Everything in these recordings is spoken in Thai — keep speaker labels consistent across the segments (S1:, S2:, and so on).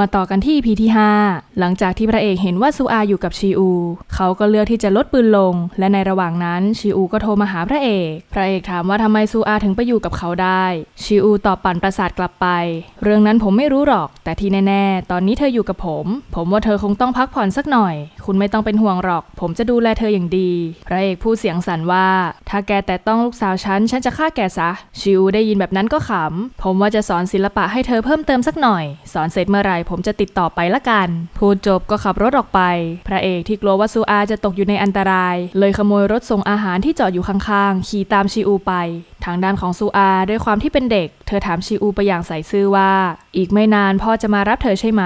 S1: มาต่อกันที่ EP ที่ 5 หลังจากที่พระเอกเห็นว่าซูอาอยู่กับชีอู เขาก็เลือกที่จะลดปืนลง และในระหว่างนั้นชีอูก็โทรมาหาพระเอก พระเอกถามว่าทำไมซูอาถึงไปอยู่กับเขาได้ ชีอูตอบปั่นประสาทกลับไป เรื่องนั้นผมไม่รู้หรอก แต่ที่แน่ ๆ ตอนนี้เธออยู่กับผม ผมว่าเธอคงต้องพักผ่อนสักหน่อย คุณไม่ต้องเป็นห่วงหรอก ผมจะดูแลเธออย่างดี พระเอกพูดเสียงสั่นว่า ถ้าแกแต่ต้องลูกสาวฉัน ฉันจะฆ่าแกซะ ชิวได้ยินแบบนั้นก็ขำ ผมว่าจะสอนศิลปะให้เธอเพิ่มเติมสักหน่อย สอนเสร็จเมื่อไหร่ผมจะติดต่อไปละกัน พูดจบก็ขับรถออกไป พระเอกที่กลัวว่าซูอาจะตกอยู่ในอันตราย เลยขโมยรถส่งอาหารที่จอดอยู่ข้างๆ ขี่ตามชิอูไปทางด้านของซูอาด้วยความที่เป็นเด็ก เธอถามชีอูไปอย่างใส่ซื่อว่า อีกไม่นานพ่อจะมารับเธอใช่ไหม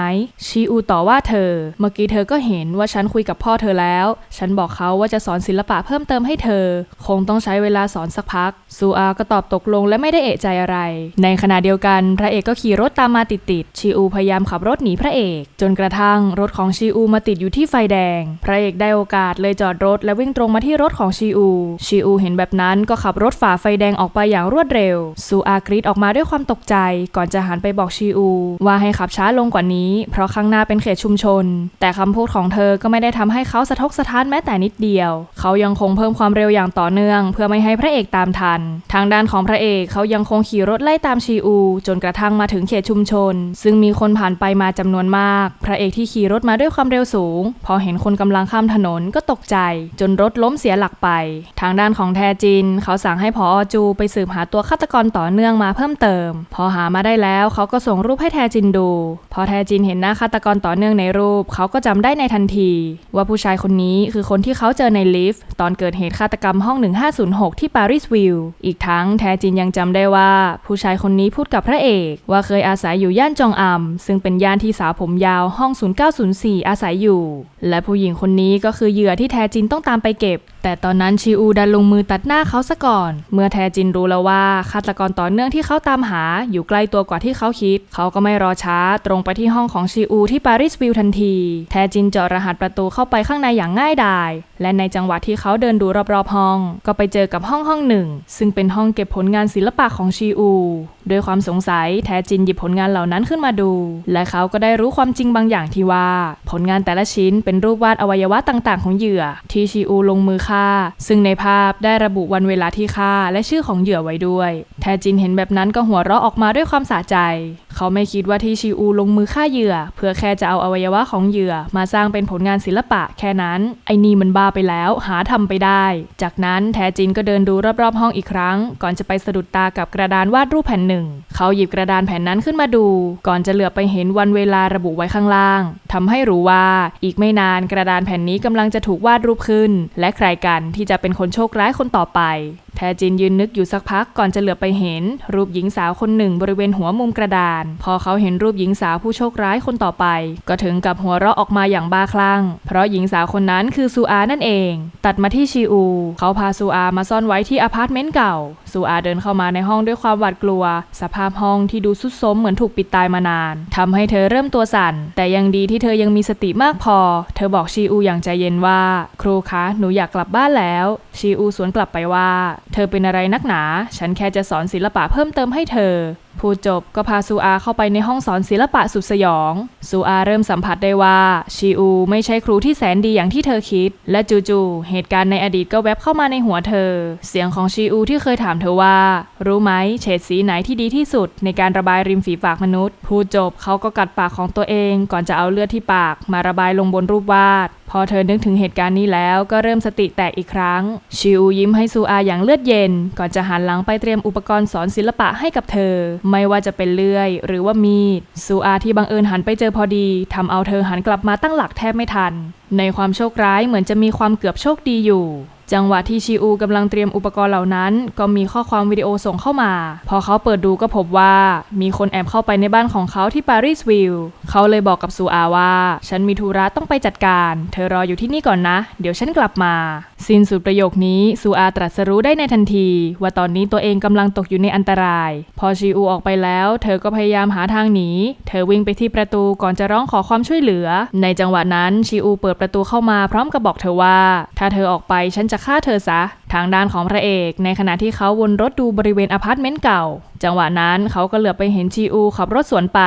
S1: ชีอูต่อว่าเธอ เมื่อกี้เธอก็เห็นว่าฉันคุยกับพ่อเธอแล้ว ฉันบอกเขาว่าจะสอนศิลปะเพิ่มเติมให้เธอ คงต้องใช้เวลาสอนสักพัก ซูอาก็ตอบตกลงและไม่ได้เอะใจอะไร ในขณะเดียวกันพระเอกก็ขี่รถตามมาติดๆชีอูพยายามขับรถหนีพระเอก จนกระทั่งรถของชีอูมาติดอยู่ที่ไฟแดง พระเอกได้โอกาสเลยจอดรถและวิ่งตรงมาที่รถของชีอู ชีอูเห็นแบบนั้นก็ขับรถฝ่าไฟแดงออกออกไปอย่างรวดเร็ว ซูอากรีดออกมาด้วยความตกใจ ก่อนจะหันไปบอกชีอู ว่าให้ขับช้าลงกว่านี้ เพราะข้างหน้าเป็นเขตชุมชน แต่คำพูดของเธอก็ไม่ได้ทำให้เขาสะทกสะท้านแม้แต่นิดเดียว เขายังคงเพิ่มความเร็วอย่างต่อเนื่อง เพื่อไม่ให้พระเอกตามทัน ทางด้านของพระเอกเขายังคงขี่รถไล่ตามชีอู จนกระทั่งมาถึงเขตชุมชน ซึ่งมีคนผ่านไปมาจำนวนมาก พระเอกที่ขี่รถมาด้วยความเร็วสูง พอเห็นคนกำลังข้ามถนนก็ตกใจ จนรถล้มเสียหลักไป ทางด้านของแทจิน เขาสั่งให้พอจูไปสืบหาตัวฆาตกรต่อเนื่องมาเพิ่มเติม พอหามาได้แล้วเขาก็ส่งรูปให้แทจินดู พอแทจินเห็นหน้าฆาตกรต่อเนื่องในรูป เขาก็จำได้ในทันที ว่าผู้ชายคนนี้คือคนที่เขาเจอในลิฟต์ตอนเกิดเหตุฆาตกรรมห้อง 1506 ที่ปารีสวิลล์อีกทั้งแทจินยังจำได้ว่า ผู้ชายคนนี้พูดกับพระเอก ว่าเคยอาศัยอยู่ย่านจองอัมซึ่งเป็นย่านที่สาวผมยาวห้อง 0904 อาศัยอยู่ และผู้หญิงคนนี้ก็คือเหยื่อที่แทจินต้องตามไปเก็บ แต่ตอนนั้นชิอูดันลงมือตัดหน้าเขาซะก่อน เมื่อแทจินรู้แล้วว่าฆาตกรต่อเนื่องที่เขาตามหาอยู่ใกล้ตัวกว่าที่เขาคิด เขาก็ไม่รอช้าตรงไปที่ห้องของชิอูที่ปารีสวิลล์ทันที แทจินเจาะรหัสประตูเข้าไปข้างในอย่างง่ายดาย และในจังหวะที่เขาเดินดูรอบๆห้อง ก็ไปเจอกับห้องห้องหนึ่ง ซึ่งเป็นห้องเก็บผลงานศิลปะของชิอูด้วยความสงสัยแทจินหยิบผลงานเหล่านั้นขึ้นมาดู และเขาก็ได้รู้ความจริงบางอย่างที่ว่า ผลงานแต่ละชิ้นเป็นรูปวาดอวัยวะต่างๆ ของเหยื่อ ที่ชิอูลงมือฆ่าซึ่งในภาพได้ระบุวันเวลาที่ฆ่าและชื่อของเหยื่อไว้ด้วย แทจินเห็นแบบนั้นก็หัวเราะออกมาด้วยความสะใจ เขาไม่คิดว่าที่ชิอูลงมือฆ่าเหยื่อ เพื่อแค่จะเอาอวัยวะของเหยื่อ มาสร้างเป็นผลงานศิลปะแค่นั้น ไอ้นี่มันบ้าไปแล้ว หาทำไปได้ จากนั้นแทจินก็เดินดูรอบๆ ห้องอีกครั้ง ก่อนจะไปสะดุดตากับกระดานวาดรูปแผ่นหนึ่ง เขาหยิบกระดานแผ่นนั้นขึ้นมาดู ก่อนจะเหลือบไปเห็นวันเวลาระบุไว้ข้างล่างทำให้รู้ว่าอีกไม่นานกระดานแผ่นนี้กำลังจะถูกวาดรูปขึ้น และใครกันที่จะเป็นคนโชคร้ายคนต่อไป แทจินยืนนึกอยู่สักพักก่อนจะเหลือไปเห็น รูปหญิงสาวคนหนึ่งบริเวณหัวมุมกระดาน พอเขาเห็นรูปหญิงสาวผู้โชคร้ายคนต่อไป ก็ถึงกับหัวเราะออกมาอย่างบ้าคลั่ง เพราะหญิงสาวคนนั้นคือซูอานั่นเอง ตัดมาที่ชีอู เขาพาซูอามาซ่อนไว้ที่อพาร์ตเมนต์เก่าซูอาเดินเข้ามาในห้องด้วยความหวาดกลัว สภาพห้องที่ดูสุดโทมเหมือนถูกปิดตายมานานทำให้เธอเริ่มตัวสั่น แต่ยังดีที่เธอยังมีสติมากพอ เธอบอกชีอูอย่างใจเย็นว่า ครูคะหนูอยากกลับบ้านแล้วชีอูสวนกลับไปว่า เธอเป็นอะไรนักหนา ฉันแค่จะสอนศิลปะเพิ่มเติมให้เธอ พูดจบก็พาซูอาเข้าไปในห้องสอนศิลปะสุดสยอง ซูอาเริ่มสัมผัสได้ว่าชีอูไม่ใช่ครูที่แสนดีอย่างที่เธอคิด และจู่ๆเหตุการณ์ในอดีตก็แวบเข้ามาในหัวเธอ เสียงของชีอูที่เคยถามเธอว่า รู้ไหมเฉดสีไหนที่ดีที่สุด ในการระบายริมฝีปากมนุษย์ พูดจบเขาก็กัดปากของตัวเองก่อนจะเอาเลือดที่ปาก มาระบายลงบนรูปวาด พอเธอนึกถึงเหตุการณ์นี้แล้วก็เริ่มสติแตกอีกครั้ง ชิวยิ้มให้ซูอาอย่างเลือดเย็น ก่อนจะหันหลังไปเตรียมอุปกรณ์สอนศิลปะให้กับเธอ ไม่ว่าจะเป็นเลื่อย หรือว่ามีดซูอาที่บังเอิญหันไปเจอพอดีทำเอาเธอหันกลับมาตั้งหลักแทบไม่ทัน ในความโชคร้ายเหมือนจะมีความเกือบโชคดีอยู่ จังหวะที่ชิอูกำลังเตรียมอุปกรณ์เหล่านั้น ก็มีข้อความวิดีโอส่งเข้ามา พอเขาเปิดดูก็พบว่ามีคนแอบเข้าไปในบ้านของเขาที่ปารีสวิลล์เขาเลยบอกกับซูอาว่า ฉันมีธุระต้องไปจัดการ เธอรออยู่ที่นี่ก่อนนะ เดี๋ยวฉันกลับมา สิ้นสุดประโยคนี้ซูอาตรัสรู้ได้ในทันที ว่าตอนนี้ตัวเองกำลังตกอยู่ในอันตราย พอชิอูออกไปแล้ว เธอก็พยายามหาทางหนีเธอวิ่งไปที่ประตูก่อนจะร้องขอความช่วยเหลือ ในจังหวะนั้นชิอูเปิดประตูเข้ามาพร้อมกับบอกเธอว่า ถ้าเธอออกไปฉันจะฆ่าเธอซะ ทางด้านของพระเอก ในขณะที่เขาวนรถดูบริเวณอพาร์ตเมนต์เก่า จังหวะนั้นเขาก็เหลือบไปเห็นชีอูขับรถสวนไป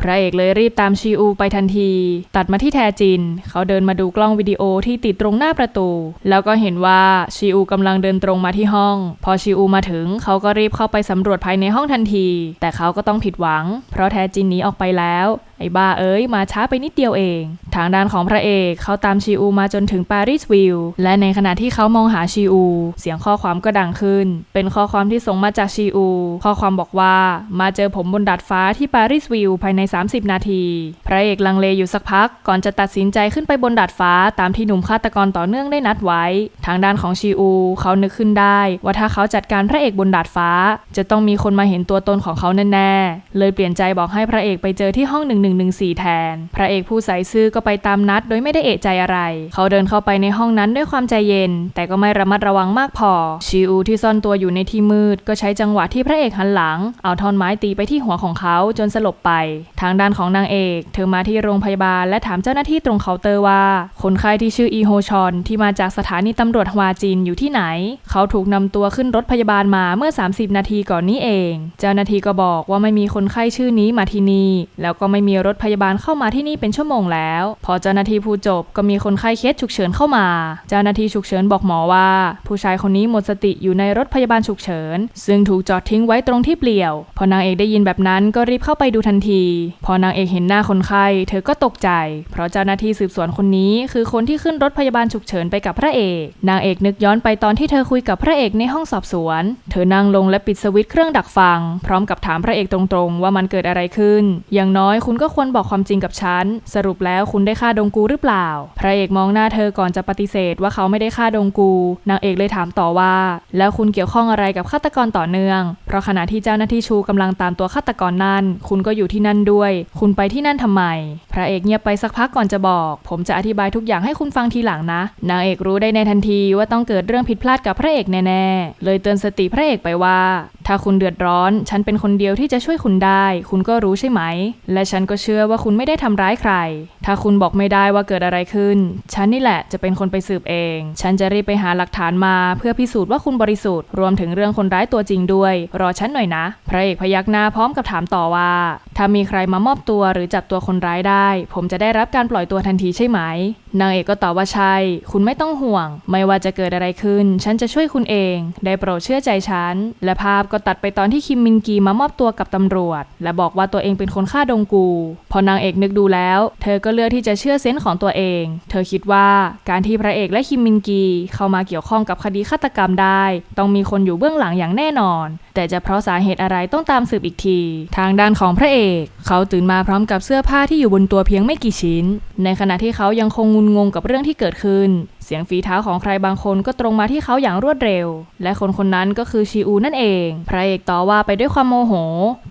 S1: พระเอกเลยรีบตามชีอูไปทันที ตัดมาที่แทจิน เขาเดินมาดูกล้องวิดีโอที่ติดตรงหน้าประตู แล้วก็เห็นว่าชีอูกำลังเดินตรงมาที่ห้อง พอชีอูมาถึง เขาก็รีบเข้าไปสำรวจภายในห้องทันที แต่เขาก็ต้องผิดหวัง เพราะแทจินหนีออกไปแล้วไอ้บ้าเอ้ยมาช้าไปนิดเดียวเอง ทางด้านของพระเอกเขาตามชีอูมาจนถึงปารีสวิลและในขณะที่เขามองหาชีอูเสียงข้อความก็ดังขึ้น เป็นข้อความที่ส่งมาจากชีอู ข้อความบอกว่า มาเจอผมบนดาดฟ้าที่ปารีสวิลล์ภายใน 30 นาที พระเอกลังเลอยู่สักพัก ก่อนจะตัดสินใจขึ้นไปบนดาดฟ้า ตามที่หนุ่มฆาตกรต่อเนื่องได้นัดไว้ ทางด้านของชีอู เขานึกขึ้นได้ ว่าถ้าเขาจัดการพระเอกบนดาดฟ้า จะต้องมีคนมาเห็นตัวตนของเขาแน่ๆ เลยเปลี่ยนใจบอกให้พระเอกไปเจอที่ห้อง 1114 แทน พระเอกผู้ใส่ซื่อก็ไปตามนัด โดยไม่ได้เอะใจอะไร เขาเดินเข้าไปในห้องนั้นด้วยความใจเย็น แต่ก็ไม่ระมัดระวังมากพอชีอูที่ซ่อนตัวอยู่ในที่มืด ก็ใช้จังหวะที่พระเอกหันหลัง เอาท่อนไม้ตีไปที่หัวของเขาจนสลบไป ทางด้านของนางเอก เธอมาที่โรงพยาบาลและถามเจ้าหน้าที่ตรงเคาน์เตอร์ว่า คนไข้ที่ชื่ออีโฮชอนที่มาจากสถานีตำรวจฮวาจินอยู่ที่ไหน เขาถูกนำตัวขึ้นรถพยาบาลมาเมื่อ 30 นาทีก่อนนี้เอง เจ้าหน้าที่ก็บอกว่าไม่มีคนไข้ชื่อนี้มาที่นี่ แล้วก็ไม่มีรถพยาบาลเข้ามาที่นี่เป็นชั่วโมงแล้ว พอเจ้าหน้าที่พูดจบก็มีคนไข้เคสฉุกเฉินเข้ามา เจ้าหน้าที่ฉุกเฉินบอกหมอว่า ผู้ชายคนนี้หมดสติอยู่ในรถพยาบาลฉุกเฉิน ซึ่งถูกจอดทิ้งไว้ตรงที่เปลี่ยว พอนางเอกได้ยินแบบนั้นก็รีบเข้าไปดูทันที พอนางเอกเห็นหน้าคนไข้ เธอก็ตกใจ เพราะเจ้าหน้าที่สืบสวนคนนี้ คือคนที่ขึ้นรถพยาบาลฉุกเฉินไปกับพระเอก นางเอกนึกย้อนไปตอนที่เธอคุยกับพระเอกในห้องสอบสวน เธอนั่งลงและปิดสวิตช์เครื่องดักฟัง พร้อมกับถามพระเอกตรงๆ ว่ามันเกิดอะไรขึ้น อย่างน้อยคุณก็ควรบอกความจริงกับฉัน สรุปแล้วคุณได้ฆ่าดงกูหรือเปล่า พระเอกมองหน้าเธอก่อนจะปฏิเสธว่าเขาไม่ได้ฆ่าดงกู นางเอกเลยถามต่อว่า แล้วคุณเกี่ยวข้องอะไรกับฆาตกรต่อเนื่อง เพราะขณะที่เจ้าหน้าที่ชูกำลังตามตัวฆาตกรนั่น คุณก็อยู่ที่นั่นด้วย คุณไปที่นั่นทำไม พระเอกเงียบไปสักพักก่อนจะบอก ผมจะอธิบายทุกอย่างให้คุณฟังทีหลังนะ นางเอกรู้ได้ในทันทีว่าต้องเกิดเรื่องผิดพลาดกับพระเอกแน่ๆ เลยเตือนสติพระเอกไปว่า ถ้าคุณเดือดร้อน ฉันเป็นคนเดียวที่จะช่วยคุณได้ คุณก็รู้ใช่ไหม และฉันก็เชื่อว่าคุณไม่ได้ทำร้ายใคร ถ้าคุณบอกไม่ได้ว่าเกิดอะไรขึ้น ฉันนี่แหละจะเป็นคนไปสืบเอง ฉันจะรีบไปหาหลักฐานมาเพื่อพิสูจน์ว่าคุณบริสุทธิ์รวมถึงเรื่องคนร้ายตัวจริงด้วย รอฉันหน่อยนะ พระเอกพยักหน้าพร้อมกับถามต่อว่า ถ้ามีใครมามอบตัวหรือจับตัวคนร้ายได้ ผมจะได้รับการปล่อยตัวทันทีใช่ไหม นางเอกก็ตอบว่าใช่ คุณไม่ต้องห่วง ไม่ว่าจะเกิดอะไรขึ้น ฉันจะช่วยคุณเอง ได้โปรดเชื่อใจฉัน และภาพก็ตัดไปตอนที่คิมมินกีมามอบตัวกับตำรวจ และบอกว่าตัวเองเป็นคนฆ่าดงกู พอนางเอกนึกดูแล้ว เธอก็เลือกที่จะเชื่อเซนส์ของตัวเอง เธอคิดว่าการที่พระเอกและคิมมินกีเข้ามาเกี่ยวข้องกับคดีฆาตกรรมได้ ต้องมีคนอยู่เบื้องหลังอย่างแน่นอน แต่จะเพราะสาเหตุอะไรต้องตามสืบอีกที ทางด้านของพระเอก เขาตื่นมาพร้อมกับเสื้อผ้าที่อยู่บนตัวเพียงไม่กี่ชิ้น ในขณะที่เขายังคงงุนงงกับเรื่องที่เกิดขึ้น สียงฝีเท้าของใครบางคนก็ตรงมาที่เขาอย่างรวดเร็ว และคนคนนั้นก็คือชีอูนั่นเอง พระเอกต่อว่าไปด้วยความโมโห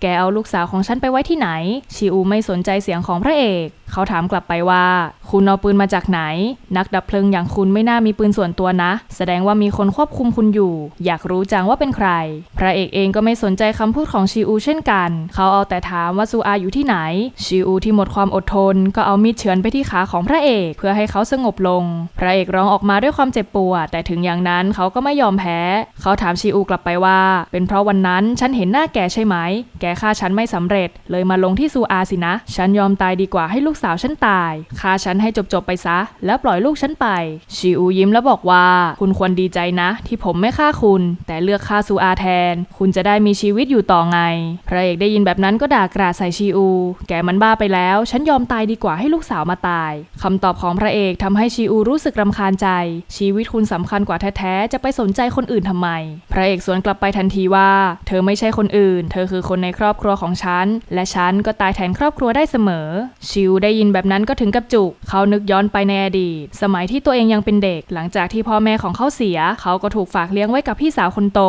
S1: แกเอาลูกสาวของฉันไปไว้ที่ไหนชีอูไม่สนใจเสียงของพระเอก เขาถามกลับไปว่า คุณเอาปืนมาจากไหน นักดับเพลิงอย่างคุณไม่น่ามีปืนส่วนตัวนะ แสดงว่ามีคนควบคุมคุณอยู่ อยากรู้จังว่าเป็นใคร พระเอกเองก็ไม่สนใจคำพูดของชีอูเช่นกัน เขาเอาแต่ถามว่าซูอาอยู่ที่ไหนชีอูที่หมดความอดทน ก็เอามีดเฉือนไปที่ขาของพระเอก เพื่อให้เขาสงบลง พระเอกร้องออกมาด้วยความเจ็บปวด แต่ถึงอย่างนั้นเขาก็ไม่ยอมแพ้ เขาถามชีอูกลับไปว่า เป็นเพราะวันนั้นฉันเห็นหน้าแกใช่ไหม แกฆ่าฉันไม่สำเร็จ เลยมาลงที่ซูอาสินะ ฉันยอมตายดีกว่าให้ลูกสาวฉันตายฆ่าฉันให้จบๆไปซะ แล้วปล่อยลูกฉันไป ชีอูยิ้มแล้วบอกว่า คุณควรดีใจนะ ที่ผมไม่ฆ่าคุณ แต่เลือกฆ่าซูอาแทน คุณจะได้มีชีวิตอยู่ต่อไงพระเอกได้ยินแบบนั้นก็ด่ากราดใส่ชีอู แกมันบ้าไปแล้ว ฉันยอมตายดีกว่าให้ลูกสาวมาตายคำตอบของพระเอกทำให้ชีอูรู้สึกรำคาญใจ ชีวิตคุณสำคัญกว่าแท้ๆจะไปสนใจคนอื่นทำไม พระเอกสวนกลับไปทันทีว่า เธอไม่ใช่คนอื่น เธอคือคนในครอบครัวของฉัน และฉันก็ตายแทนครอบครัวได้เสมอ ชิวได้ยินแบบนั้นก็ถึงกับจุก เขานึกย้อนไปในอดีต สมัยที่ตัวเองยังเป็นเด็ก หลังจากที่พ่อแม่ของเขาเสีย เขาก็ถูกฝากเลี้ยงไว้กับพี่สาวคนโต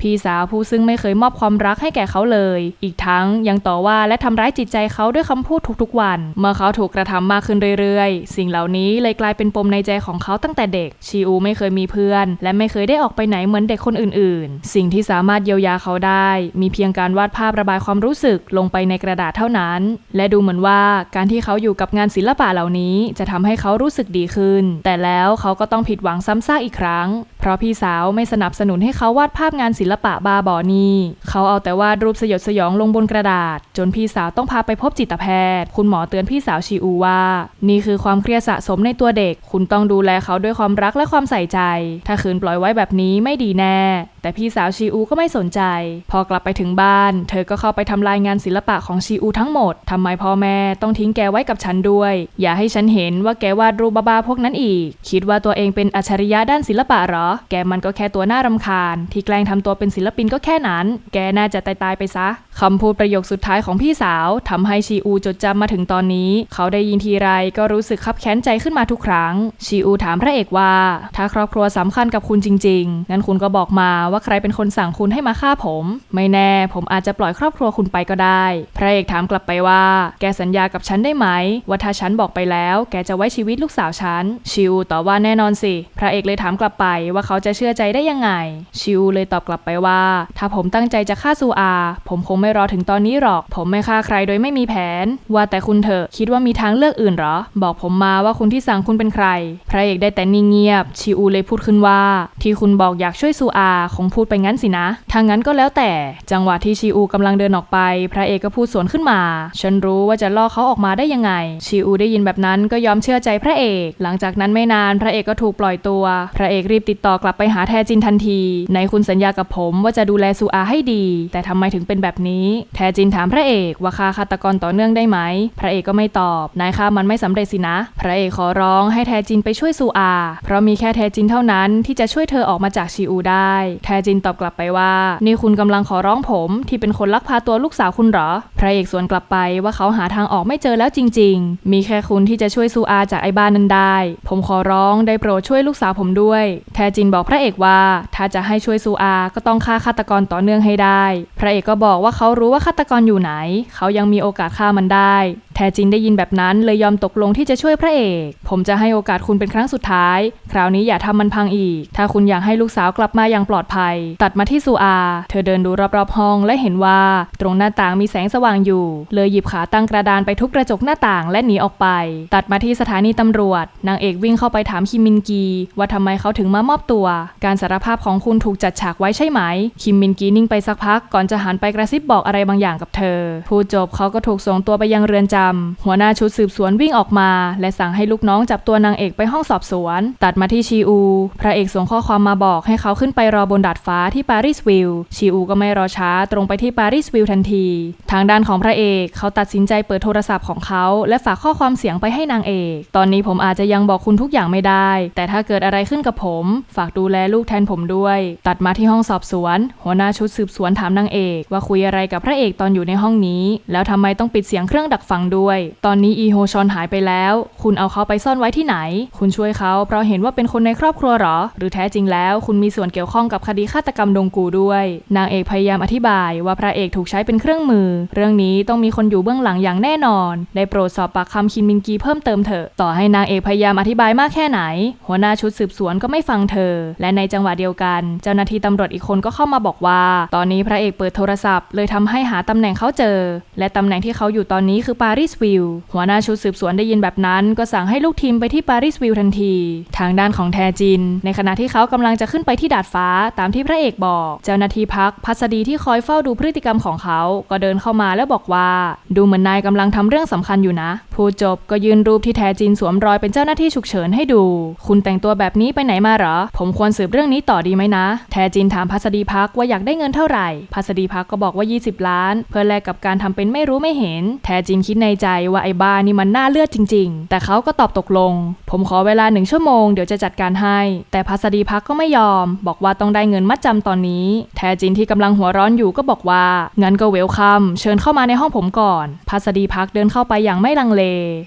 S1: พี่สาวผู้ซึ่งไม่เคยมอบความรักให้แก่เขาเลย อีกทั้งยังต่อว่าและทำร้ายจิตใจเขาด้วยคำพูดทุกๆวัน เมื่อเขาถูกกระทำมากขึ้นเรื่อยๆ สิ่งเหล่านี้เลยกลายเป็นปมในใจของเขาตั้งแต่เด็กชิอูไม่เคยมีเพื่อน และไม่เคยได้ออกไปไหนเหมือนเด็กคนอื่นๆ สิ่งที่สามารถเยียวยาเขาได้ มีเพียงการวาดภาพระบายความรู้สึกลงไปในกระดาษเท่านั้น และดูเหมือนว่าการที่เขาอยู่กับงานศิลปะเหล่านี้ จะทำให้เขารู้สึกดีขึ้น แต่แล้วเขาก็ต้องผิดหวังซ้ำซากอีกครั้ง เพราะพี่สาวไม่สนับสนุนให้เขาวาดภาพงานศิลปะบาบอนีเขาเอาแต่วาดรูปสยดสยองลงบนกระดาษ จนพี่สาวต้องพาไปพบจิตแพทย์ คุณหมอเตือนพี่สาวชีอูว่า นี่คือความเครียดสะสมในตัวเด็ก คุณต้องดูแลเขาด้วยความรักและความใส่ใจ ถ้าขืนปล่อยไว้แบบนี้ไม่ดีแน่ แต่พี่สาวชีอูก็ไม่สนใจ พอกลับไปถึงบ้าน เธอก็เข้าไปทำลายงานศิลปะของชีอูทั้งหมดทำไมพ่อแม่ต้องทิ้งแกไว้กับฉันด้วย อย่าให้ฉันเห็นว่าแกวาดรูปบ้าๆพวกนั้นอีก คิดว่าตัวเองเป็นอัจฉริยะด้านศิลปะหรอแกมันก็แค่ตัวน่ารำคาญ ที่แกล้งทำตัวเป็นศิลปินก็แค่นั้น แกน่าจะตายๆไปซะคำพูดประโยคสุดท้ายของพี่สาวทำให้ชีอูจดจำมาถึงตอนนี้ เขาได้ยินทีไรก็รู้สึกคับแค้นใจขึ้นมาทุกครั้ง ชีอูถามพระเอกว่า ถ้าครอบครัวสำคัญกับคุณจริง ๆ งั้นคุณก็บอกมาว่าใครเป็นคนสั่งคุณให้มาฆ่าผม ไม่แน่ ผมอาจจะปล่อยครอบครัวคุณไปก็ได้ พระเอกถามกลับไปว่า แกสัญญากับฉันได้ไหม ว่าถ้าฉันบอกไปแล้ว แกจะไว้ชีวิตลูกสาวฉัน ชิวตอบว่าแน่นอนสิ พระเอกเลยถามกลับไปว่าเขาจะเชื่อใจได้ยังไง ชิวเลยตอบกลับไปว่า ถ้าผมตั้งใจจะฆ่าซูอา ผมคงไม่รอถึงตอนนี้หรอก ผมไม่ฆ่าใครโดยไม่มีแผน ว่าแต่คุณเถอะคิดว่ามีทางเลือกอื่นหรอ บอกผมมาว่าคุณที่สั่งคุณเป็นใคร พระเอกได้แต่นิ่งเงียบ ชิอูเลยพูดขึ้นว่า ที่คุณบอกอยากช่วยซูอาคงพูดไปงั้นสินะทางนั้นก็แล้วแต่ จังหวะที่ชิอูกำลังเดินออกไป พระเอกก็พูดสวนขึ้นมา ฉันรู้ว่าจะล่อเขาออกมาได้ยังไง ชิอูได้ยินแบบนั้นก็ยอมเชื่อใจพระเอก หลังจากนั้นไม่นานพระเอกก็ถูกปล่อยตัว พระเอกรีบติดต่อกลับไปหาแทจินทันทีในคุณสัญญากับผมว่าจะดูแลซูอาให้ดี แต่ทำไมถึงเป็นแบบนี้ แทจินถามพระเอกว่าฆ่าฆาตกรต่อเนื่องได้ไหม พระเอกก็ไม่ตอบ นายฆ่ามันไม่สำเร็จสินะ พระเอกขอร้องให้แทจินไปช่วยซูอา เพราะมีแค่แทจินเท่านั้นที่จะช่วยเธอออกมาจากชิอูได้ แทจินตอบกลับไปว่า นี่คุณกำลังขอร้องผมที่เป็นคนลักพาตัวลูกสาวคุณหรอ พระเอกสวนกลับไปว่าเขาหาทางออกไม่เจอแล้วจริง ๆ มีแค่คุณที่จะช่วยซูอาจากไอ้บ้านนั้นได้ ผมขอร้องได้โปรดช่วยลูกสาวผมด้วย แทจินบอกพระเอกว่า ถ้าจะให้ช่วยซูอา ก็ต้องฆ่าฆาตกรต่อเนื่องให้ได้ พระเอกก็บอกว่าเขารู้ว่าฆาตกรอยู่ไหน เขายังมีโอกาสฆ่ามันได้แทจินได้ยินแบบนั้นเลยยอมตกลงที่จะช่วยพระเอก ผมจะให้โอกาสคุณเป็นครั้งสุดท้าย คราวนี้อย่าทำมันพังอีก ถ้าคุณอยากให้ลูกสาวกลับมาอย่างปลอดภัย ตัดมาที่ซูอา เธอเดินดูรอบๆห้องและเห็นว่า ตรงหน้าต่างมีแสงสว่างอยู่ เลยหยิบขาตั้งกระดานไปทุบกระจกหน้าต่างและหนีออกไป ตัดมาที่สถานีตำรวจ นางเอกวิ่งเข้าไปถามคิมมินกี ว่าทำไมเขาถึงมามอบตัว การสารภาพของคุณถูกจัดฉากไว้ใช่ไหม คิมมินกีนิ่งไปสักพักก่อนจะหันไปกระซิบบอกอะไรบางอย่างกับเธอพูดจบเขาก็ถูกส่งตัวไปยังเรือนจำหัวหน้าชุดสืบสวนวิ่งออกมา และสั่งให้ลูกน้องจับตัวนางเอกไปห้องสอบสวน ตัดมาที่ชีอู พระเอกส่งข้อความมาบอกให้เขาขึ้นไปรอบนดาดฟ้าที่ปารีสวิลล์ชีอูก็ไม่รอช้าตรงไปที่ปารีสวิลล์ทันที ทางด้านของพระเอกเขาตัดสินใจเปิดโทรศัพท์ของเขาและฝากข้อความเสียงไปให้นางเอก ตอนนี้ผมอาจจะยังบอกคุณทุกอย่างไม่ได้ แต่ถ้าเกิดอะไรขึ้นกับผม ฝากดูแลลูกแทนผมด้วย ตัดมาที่ห้องสอบสวน หัวหน้าชุดสืบสวนถามนางเอก ว่าคุยอะไรกับพระเอกตอนอยู่ในห้องนี้ แล้วทำไมต้องปิดเสียงเครื่องดักฟังด้วย ตอนนี้อีโฮชอนหายไปแล้ว คุณเอาเขาไปซ่อนไว้ที่ไหน คุณช่วยเขาเพราะเห็นว่าเป็นคนในครอบครัวหรอ หรือแท้จริงแล้ว คุณมีส่วนเกี่ยวข้องกับคดีฆาตกรรมดงกูด้วย นางเอกพยายามอธิบายว่าพระเอกถูกใช้เป็นเครื่องมือ เรื่องนี้ต้องมีคนอยู่เบื้องหลังอย่างแน่นอน ได้โปรดสอบปากคำคิมมินกีเพิ่มเติมเถอะ ต่อให้นางเอกพยายามอธิบายมากแค่ไหน หัวหน้าชุดสืบสวนก็ไม่ฟังเธอ และในจังหวะเดียวกัน เจ้าหน้าที่ตำรวจอีกคนก็เข้ามาบอกว่า ตอนนี้พระเอกเปิดโทรศัพท์ เลยทำให้หาตำแหน่งเขาเจอ และตำแหน่งที่เขาอยู่ตอนนี้คือปารีสวิลหัวหน้าชุดสืบสวนได้ยินแบบนั้นก็สั่งให้ลูกทีมไปที่ปารีสวิลทันที ทางด้านของแทจิน ในขณะที่เขากำลังจะขึ้นไปที่ดาดฟ้าตามที่พระเอกบอก เจ้าหน้าที่พักพัสดีที่คอยเฝ้าดูพฤติกรรมของเขา ก็เดินเข้ามาแล้วบอกว่า ดูเหมือนนายกำลังทำเรื่องสำคัญอยู่นะพูดจบก็ยืนรูปที่แทจินสวมรอยเป็นเจ้าหน้าที่ฉุกเฉินให้ดู คุณแต่งตัวแบบนี้ไปไหนมาหรอ ผมควรสืบเรื่องนี้ต่อดีไหมนะ แทจินถามพัสดีพักว่าอยากได้เงินเท่าไหร่ พัสดีพักก็บอกว่า 20 ล้าน เพื่อแลกกับการทำเป็นไม่รู้ไม่เห็น แทจินคิดในใจว่าไอ้บ้านี่มันน่าเลือดจริง ๆ แต่เขาก็ตอบตกลง ผมขอเวลาหนึ่งชั่วโมงเดี๋ยวจะจัดการให้ แต่พัสดีพักก็ไม่ยอม บอกว่าต้องได้เงินมัดจำตอนนี้ แทจินที่กำลังหัวร้อนอยู่ก็บอกว่างั้นก็เวลคัมเชิญเข้ามาในห้องผมก่อน พัสดีพักเดินเข้าไปอย่างไม่ลังเล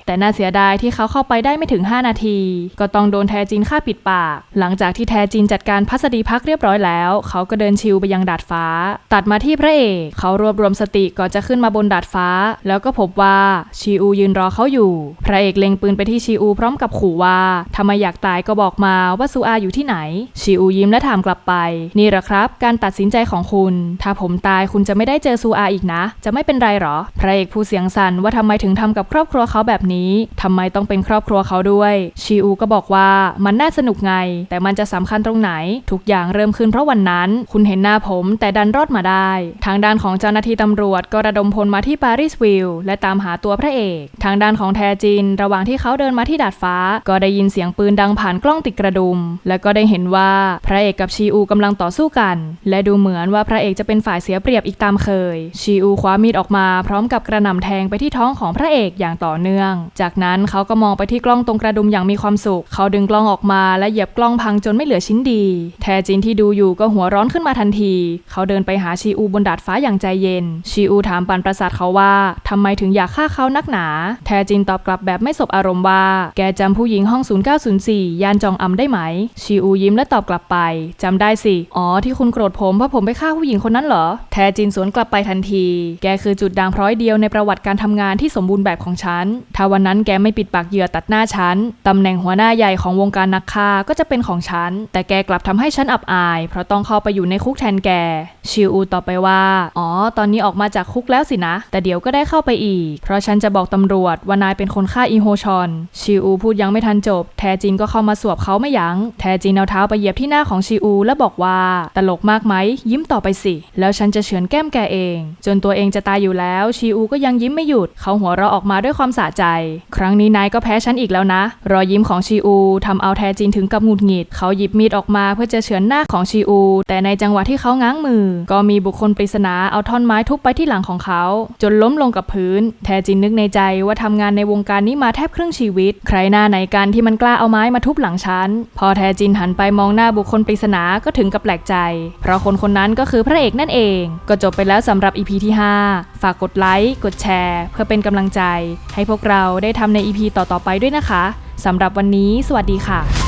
S1: แต่น่าเสียดายที่เขาเข้าไปได้ไม่ถึง 5 นาที ก็ต้องโดนแทจินฆ่าปิดปาก หลังจากที่แทจินจัดการพัสดีพักเรียบร้อยแล้ว เขาก็เดินชิวไปยังดาดฟ้า ตัดมาที่พระเอกเขารวบรวมสติก่อนจะขึ้นมาบนดาดฟ้า แล้วก็พบว่าชีอูยืนรอเขาอยู่ พระเอกเล็งปืนไปที่ชีอูพร้อมกับขู่ว่าถ้าไมอยากตายก็บอกมาว่าซูอาอยู่ที่ไหน ชีอูยิ้มและถามกลับไป นี่แหละครับ การตัดสินใจของคุณ ถ้าผมตายคุณจะไม่ได้เจอซูอาอีกนะ จะไม่เป็นไรหรอ พระเอกพูดเสียงสั่นว่าทำไมถึงทำกับครอบครัวเขาแบบนี้ทำไมต้องเป็นครอบครัวเขาด้วย ชีอูก็บอกว่ามันน่าสนุกไง แต่มันจะสำคัญตรงไหน ทุกอย่างเริ่มขึ้นเพราะวันนั้น คุณเห็นหน้าผมแต่ดันรอดมาได้ ทางด้านของเจ้าหน้าที่ตำรวจก็ระดมพลมาที่ปารีสวิลล์และตามหาตัวพระเอก ทางด้านของแทจิน ระหว่างที่เขาเดินมาที่ดาดฟ้า ก็ได้ยินเสียงปืนดังผ่านกล้องติดกระดุม และก็ได้เห็นว่าพระเอกกับชีอูกำลังต่อสู้กัน และดูเหมือนว่าพระเอกจะเป็นฝ่ายเสียเปรียบอีกตามเคย ชีอูคว้ามีดออกมาพร้อมกับกระหน่ำแทงไปที่ท้องของพระเอกอย่างต่อเนื่อง จากนั้นเขาก็มองไปที่กล้องตรงกระดุมอย่างมีความสุข เขาดึงกล้องออกมาและเหยียบกล้องพังจนไม่เหลือชิ้นดี แทจินที่ดูอยู่ก็หัวร้อนขึ้นมาทันที เขาเดินไปหาชีอูบนดาดฟ้าอย่างใจเย็น ชีอูถามปันประสาทเขาว่าทำไมถึงอยากฆ่าเขานักหนา แทจินตอบกลับแบบไม่สบอารมณ์ว่า แกจำผู้หญิงห้อง 0904 ยานจองอำได้ไหม ชีอูยิ้มและตอบกลับไปจำได้สิ อ๋อที่คุณโกรธผมเพราะผมไปฆ่าผู้หญิงคนนั้นเหรอ แทจินสวนกลับไปทันที แกคือจุดด่างพร้อยเดียวในประวัติการทำงานที่สมบูรณ์แบบของฉันถ้าวันนั้นแกไม่ปิดปากเหยื่อตัดหน้าฉัน ตำแหน่งหัวหน้าใหญ่ของวงการนักฆ่าก็จะเป็นของฉัน แต่แกกลับทำให้ฉันอับอาย เพราะต้องเข้าไปอยู่ในคุกแทนแก ชิวอูตอบไปว่า อ๋อ ตอนนี้ออกมาจากคุกแล้วสินะ แต่เดี๋ยวก็ได้เข้าไปอีก เพราะฉันจะบอกตำรวจว่านายเป็นคนฆ่าอีโฮชอน ชิวอูพูดยังไม่ทันจบ แทจินก็เข้ามาสวบเขาไม่ยัง้ง แทจินเอาเท้าไปเหยียบที่หน้าของชิอู และบอกว่า ตลกมากไหม ยิ้มต่อไปสิ แล้วฉันจะเฉือนแก้มแกเอง จนตัวเองจะตายอยู่แล้ว ชิอูก็ยังยิ้มไม่หยุด เขาหัวเราะออกมาด้วยความสะใจ ครั้งนี้นายก็แพ้ฉันอีกแล้วนะ รอยยิ้มของชิอูทำเอาแทจินถึงกับหงุดหงิด เขาหยิบมีดออกมาเพื่อจะเฉือนหน้าของชิอู แต่ในจังหวะที่เขาง้างมือ ก็มีบุคคลปริศนาเอาท่อนไม้ทุบไปที่หลังของเขา จนล้มลงกับพื้น แทจินนึกในใจว่าทำงานในวงการนี้มาแทบครึ่งชีวิต ใครหน้าไหนกันที่มันกล้าเอาไม้มาทุบหลังฉัน พอแทจินหันไปมองหน้าบุคคลปริศนาก็ถึงกับแปลกใจ เพราะคนคนนั้นก็คือพระเอกนั่นเอง ก็จบไปแล้วสำหรับ EP ที่ 5 ฝากกดไลค์ กดแชร์ เพื่อเป็นกำลังใจให้พวกเราได้ทำใน EP ต่อๆไปด้วยนะคะสำหรับวันนี้ สวัสดีค่ะ